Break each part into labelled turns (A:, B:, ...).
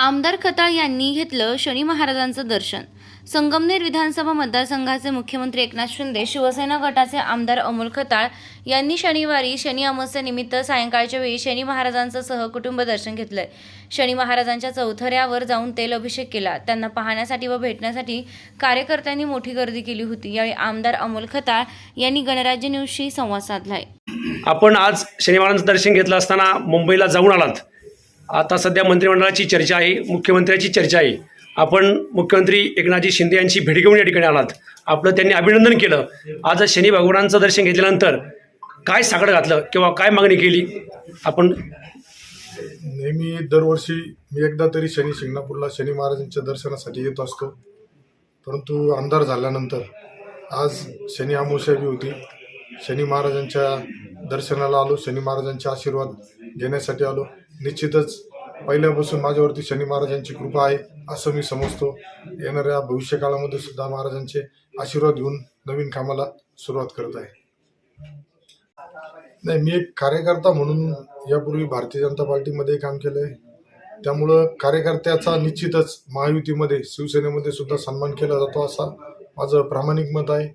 A: आमदार खताळ यांनी घेतलं शनी महाराजांचं दर्शन. संगमनेर विधानसभा मतदारसंघाचे मुख्यमंत्री एकनाथ शिंदे शिवसेना गटाचे आमदार अमोल खताळ यांनी शनिवारी शनी अमावस्येनिमित्त सायंकाळच्या वेळी शनी महाराजांचं सहकुटुंब दर्शन घेतलंय. शनी महाराजांच्या चौथऱ्यावर जाऊन तेल अभिषेक केला. त्यांना पाहण्यासाठी व भेटण्यासाठी कार्यकर्त्यांनी मोठी गर्दी केली होती. यावेळी आमदार अमोल खताळ यांनी गणराज्य न्यूजशी संवाद साधलाय.
B: आपण आज शनिवारांचं दर्शन घेतलं असताना मुंबईला जाऊन आलात. आता सध्या मंत्रिमंडळाची चर्चा आहे मुख्यमंत्र्याची चर्चा आहे. आपण मुख्यमंत्री एकनाथजी शिंदे यांची भेट घेऊन या ठिकाणी आलात. आपलं त्यांनी अभिनंदन केलं. आज शनी भगवानांचं दर्शन घेतल्यानंतर काय साकडं घातलं किंवा काय मागणी केली? आपण
C: नेहमी दरवर्षी मी एकदा तरी शनी शिंगणापूरला शनी महाराजांच्या दर्शनासाठी येत असतो. परंतु अंधार झाल्यानंतर आज शनी अमावस्या होती. शनी महाराजांच्या दर्शनाला आलो शनी महाराजांचे आशीर्वाद घेण्यासाठी आलो. निश्चितच पहिल्यापासून माझ्यावरती शनी महाराजांची कृपा आहे असं मी समजतो. येणाऱ्या भविष्यकाळामध्ये सुद्धा महाराजांचे आशीर्वाद घेऊन नवीन कामाला सुरुवात करत आहे. नाही मी एक कार्यकर्ता म्हणून यापूर्वी भारतीय जनता पार्टीमध्ये काम केलं आहे त्यामुळं कार्यकर्त्याचा निश्चितच महायुतीमध्ये शिवसेनेमध्ये सुद्धा सन्मान केला जातो असा माझं प्रामाणिक मत आहे.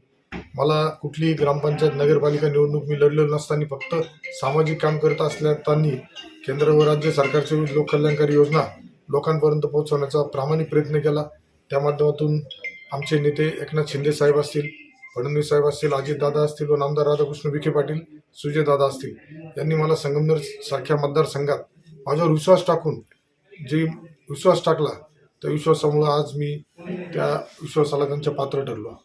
C: मला कुठलीही ग्रामपंचायत नगरपालिका निवडणूक मी लढलेलो नसताना फक्त सामाजिक काम करत असल्यानी केंद्र व राज्य सरकारच्या विविध लोककल्याणकारी योजना लोकांपर्यंत पोहोचवण्याचा प्रामाणिक प्रयत्न केला. त्या माध्यमातून आमचे नेते एकनाथ शिंदे साहेब असतील फडणवीस साहेब असतील अजितदादा असतील व नामदार राधाकृष्ण विखे पाटील सुजयदादा असतील यांनी मला संगमनेर सारख्या मतदारसंघात माझ्यावर विश्वास टाकून जे विश्वास टाकला त्या विश्वासामुळं आज मी त्या विश्वासाला त्यांच्या पात्र ठरलो